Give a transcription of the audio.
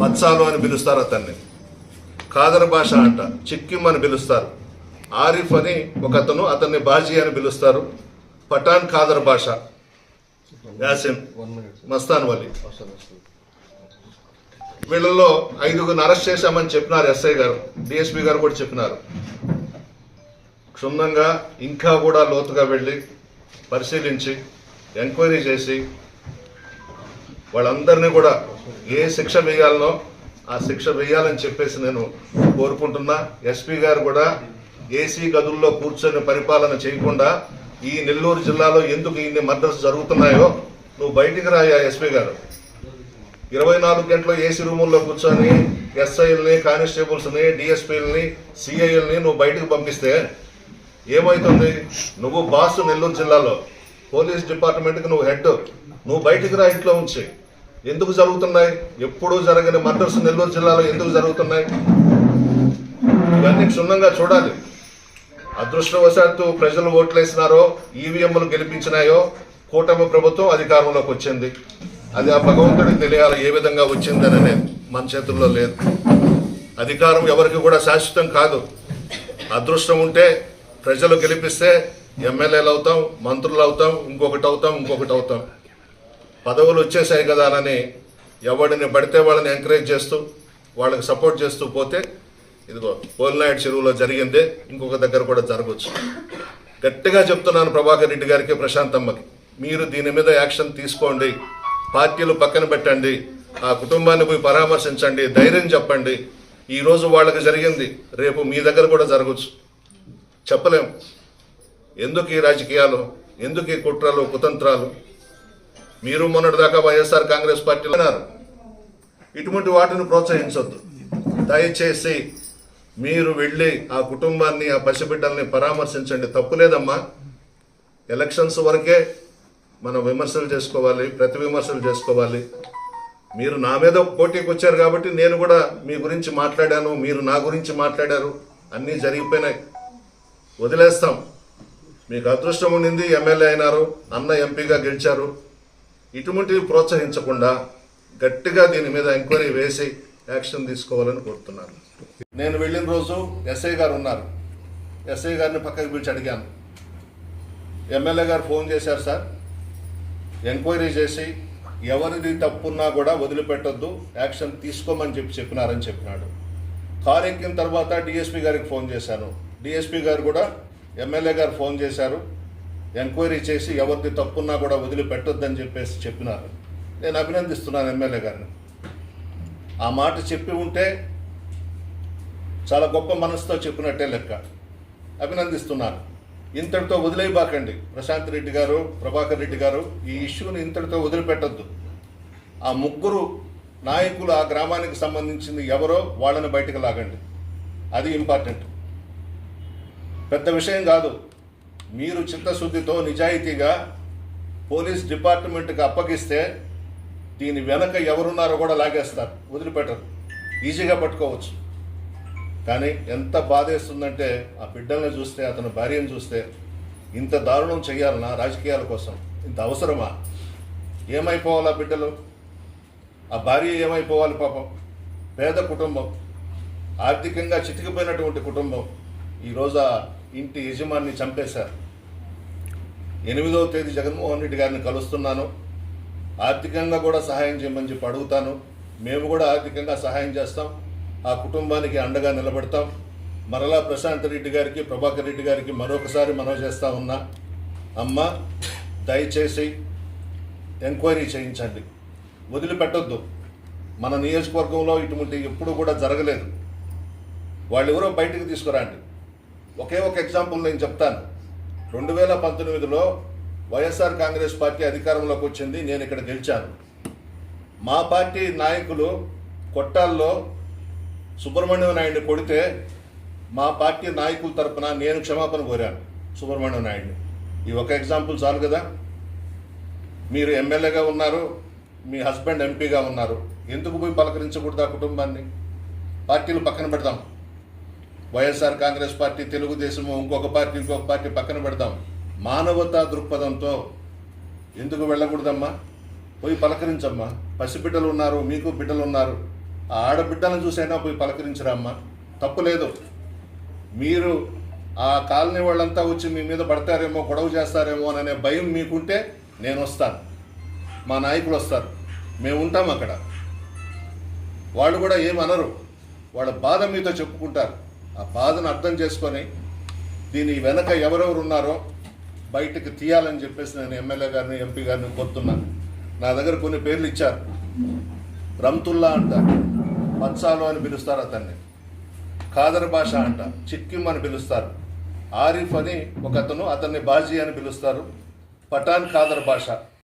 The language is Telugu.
మత్సాలు అని పిలుస్తారు అతన్ని. కాదర భాష అంట చిక్కిం అని పిలుస్తారు. ఆరిఫ్ అని ఒక అతను అతన్ని బాజీ అని పిలుస్తారు. పఠాన్ ఖాదర్ భాష. యాసిన్ మస్తాన్ వలి. వీళ్ళల్లో ఐదుగురిని అరెస్ట్ చేశామని చెప్పినారు ఎస్ఐ గారు డిఎస్పీ గారు కూడా చెప్పినారు. క్షుణ్ణంగా ఇంకా కూడా లోతుగా వెళ్ళి పరిశీలించి ఎంక్వైరీ చేసి వాళ్ళందరినీ కూడా ఏ శిక్ష వేయాలనో ఆ శిక్ష వేయాలని చెప్పేసి నేను కోరుకుంటున్నా. ఎస్పీ గారు కూడా ఏసీ గదుల్లో కూర్చొని పరిపాలన చేయకుండా ఈ నెల్లూరు జిల్లాలో ఎందుకు ఇన్ని మర్డర్స్ జరుగుతున్నాయో నువ్వు బయటికి రాయా ఎస్పీ గారు. ఇరవై నాలుగు గంటలు ఏసీ రూముల్లో కూర్చొని ఎస్ఐల్ని కానిస్టేబుల్స్ని డిఎస్పీలని సిఐఎల్ని నువ్వు బయటకు పంపిస్తే ఏమవుతుంది నువ్వు బాస్ నెల్లూరు జిల్లాలో. పోలీస్ డిపార్ట్మెంట్కి నువ్వు హెడ్. నువ్వు బయటికి రా ఇంట్లో ఉంచి. ఎందుకు జరుగుతున్నాయి? ఎప్పుడూ జరగని మర్డర్స్ నెల్లూరు జిల్లాలో ఎందుకు జరుగుతున్నాయి? ఇవన్నీ క్షుణ్ణంగా చూడాలి. అదృష్టవశాత్తు ప్రజలు ఓట్లేసినారో ఈవీఎంలు గెలిపించినాయో కూటమి ప్రభుత్వం అధికారంలోకి వచ్చింది. అది ఆ భగవంతుడికి తెలియాలి ఏ విధంగా వచ్చిందని అనేది మన చేతుల్లో లేదు. అధికారం ఎవరికి కూడా శాశ్వతం కాదు. అదృష్టం ఉంటే ప్రజలు గెలిపిస్తే ఎమ్మెల్యేలు అవుతాం మంత్రులు అవుతాం ఇంకొకటి అవుతాం ఇంకొకటి అవుతాం. పదవులు వచ్చేసాయి కదా అని ఎవరిని పడితే వాళ్ళని ఎంకరేజ్ చేస్తూ వాళ్ళకి సపోర్ట్ చేస్తూ పోతే ఇదిగో పోలినాయుడు చెరువులో జరిగిందే ఇంకొక దగ్గర కూడా జరగవచ్చు గట్టిగా చెప్తున్నాను ప్రభాకర్ రెడ్డి గారికి ప్రశాంతమ్మకి మీరు దీని మీద యాక్షన్ తీసుకోండి. పార్టీలు పక్కన పెట్టండి ఆ కుటుంబాన్ని పోయి పరామర్శించండి ధైర్యం చెప్పండి. ఈరోజు వాళ్ళకి జరిగింది రేపు మీ దగ్గర కూడా జరగచ్చు. చెప్పలేం. ఎందుకు ఈ రాజకీయాలు? ఎందుకు ఈ కుట్రలు కుతంత్రాలు? మీరు మొన్నటిదాకా వైఎస్ఆర్ కాంగ్రెస్ పార్టీలో ఉన్నారు. ఇటువంటి వాటిని ప్రోత్సహించొద్దు. దయచేసి మీరు వెళ్ళి ఆ కుటుంబాన్ని ఆ పసిబిడ్డల్ని పరామర్శించండి. తప్పులేదమ్మా ఎలక్షన్స్ వరకే మనం విమర్శలు చేసుకోవాలి ప్రతి విమర్శలు చేసుకోవాలి. మీరు నా మీద పోటీకి వచ్చారు కాబట్టి నేను కూడా మీ గురించి మాట్లాడాను మీరు నా గురించి మాట్లాడారు. అన్నీ జరిగిపోయినాయి. వదిలేస్తాం. మీకు అదృష్టం ఉండింది ఎమ్మెల్యే అయినారు అన్న ఎంపీగా గెలిచారు. ఇటువంటివి ప్రోత్సహించకుండా గట్టిగా దీని మీద ఎంక్వైరీ వేసి యాక్షన్ తీసుకోవాలని కోరుతున్నాను. నేను వెళ్ళిన రోజు ఎస్ఐ గారు ఉన్నారు. ఎస్ఐ గారిని పక్కకి పిలిచి అడిగాను. ఎమ్మెల్యే గారు ఫోన్ చేశారు సార్. ఎంక్వైరీ చేసి ఎవరిది తప్పున్నా కూడా వదిలిపెట్టొద్దు యాక్షన్ తీసుకోమని చెప్పి చెప్పినారని చెప్పినాడు. కారు ఎక్కిన తర్వాత డిఎస్పీ గారికి ఫోన్ చేశాను. డిఎస్పీ గారు కూడా ఎమ్మెల్యే గారు ఫోన్ చేశారు. ఎంక్వైరీ చేసి ఎవరిది తప్పున్నా కూడా వదిలిపెట్టొద్దని చెప్పేసి చెప్పినారు. నేను అభినందిస్తున్నాను ఎమ్మెల్యే గారిని. ఆ మాట చెప్పి ఉంటే చాలా గొప్ప మనసుతో చెప్పినట్టే లెక్క. అభినందిస్తున్నాను. ఇంతటితో వదిలేయబాకండి. ప్రశాంత్ రెడ్డి గారు ప్రభాకర్ రెడ్డి గారు ఈ ఇష్యూని ఇంతటితో వదిలిపెట్టద్దు. ఆ ముగ్గురు నాయకులు ఆ గ్రామానికి సంబంధించింది ఎవరో వాళ్ళని బయటకు లాగండి. అది ఇంపార్టెంట్. పెద్ద విషయం కాదు. మీరు చిత్తశుద్ధితో నిజాయితీగా పోలీస్ డిపార్ట్మెంట్కి అప్పగిస్తే దీని వెనక ఎవరున్నారో కూడా లాగేస్తారు. వదిలిపెట్టరు. ఈజీగా పట్టుకోవచ్చు. కానీ ఎంత బాధేస్తుందంటే ఆ బిడ్డల్ని చూస్తే అతని భార్యను చూస్తే ఇంత దారుణం చేయాలన్నా రాజకీయాల కోసం. ఇంత అవసరమా? ఏమైపోవాలి ఆ బిడ్డలు? ఆ భార్య ఏమైపోవాలి పాపం? పేద కుటుంబం. ఆర్థికంగా చితికిపోయినటువంటి కుటుంబం. ఈరోజు ఆ ఇంటి యజమాన్ని చంపేశారు. ఎనిమిదవ తేదీ జగన్మోహన్ రెడ్డి గారిని కలుస్తున్నాను. ఆర్థికంగా కూడా సహాయం చేయమని చెప్పి అడుగుతాను. మేము కూడా ఆర్థికంగా సహాయం చేస్తాం. ఆ కుటుంబానికి అండగా నిలబడతాం. మరలా ప్రశాంత్ రెడ్డి గారికి ప్రభాకర్ రెడ్డి గారికి మరొకసారి మనవి చేస్తా ఉన్నా. అమ్మ దయచేసి ఎంక్వైరీ చేయించండి. వదిలిపెట్టొద్దు. మన నియోజకవర్గంలో ఇటువంటి ఎప్పుడు కూడా జరగలేదు. వాళ్ళు ఎవరో బయటికి తీసుకురండి. ఒకే ఒక ఎగ్జాంపుల్ నేను చెప్తాను. రెండు వేల పంతొమ్మిదిలో వైఎస్ఆర్ కాంగ్రెస్ పార్టీ అధికారంలోకి వచ్చింది నేను ఇక్కడ గెలిచాను. మా పార్టీ నాయకులు కొట్టాల్లో సుబ్రహ్మణ్యం నాయుడిని కొడితే మా పార్టీ నాయకుల తరపున నేను క్షమాపణ కోరాను సుబ్రహ్మణ్యం నాయుడిని. ఈ ఒక ఎగ్జాంపుల్ చాలు కదా? మీరు ఎమ్మెల్యేగా ఉన్నారు మీ హస్బెండ్ ఎంపీగా ఉన్నారు. ఎందుకు పోయి పలకరించకూడదు ఆ కుటుంబాన్ని? పార్టీలు పక్కన పెడదాం. వైఎస్ఆర్ కాంగ్రెస్ పార్టీ తెలుగుదేశము ఇంకొక పార్టీ ఇంకొక పార్టీ పక్కన పెడదాం. మానవతా దృక్పథంతో ఎందుకు వెళ్ళకూడదమ్మా? పోయి పలకరించమ్మా. పసిబిడ్డలు ఉన్నారు మీకు బిడ్డలు ఉన్నారు. ఆడబిడ్డలను చూసైనా పోయి పలకరించరా అమ్మా తప్పు లేదు. మీరు ఆ కాలనీ వాళ్ళంతా వచ్చి మీ మీద పడతారేమో గొడవ చేస్తారేమో అనే భయం మీకుంటే నేను వస్తాను. మా నాయకులు వస్తారు. మేము ఉంటాం అక్కడ. వాళ్ళు కూడా ఏమనరు వాళ్ళ బాధ మీతో చెప్పుకుంటారు. ఆ బాధను అర్థం చేసుకొని దీని వెనక ఎవరెవరు ఉన్నారో బయటకు తీయాలని చెప్పేసి నేను ఎమ్మెల్యే గారిని ఎంపీ గారిని కోరుతున్నాను. నా దగ్గర కొన్ని పేర్లు ఇచ్చారు. రమ్తుల్లా అంట. మత్సాలు అని పిలుస్తారు అతన్ని. ఖాదర్ భాష అంట. చిక్కిం అని పిలుస్తారు. ఆరిఫ్ అని ఒక అతను అతన్ని బాజీ అని పిలుస్తారు. పఠాన్ ఖాదర్ భాష.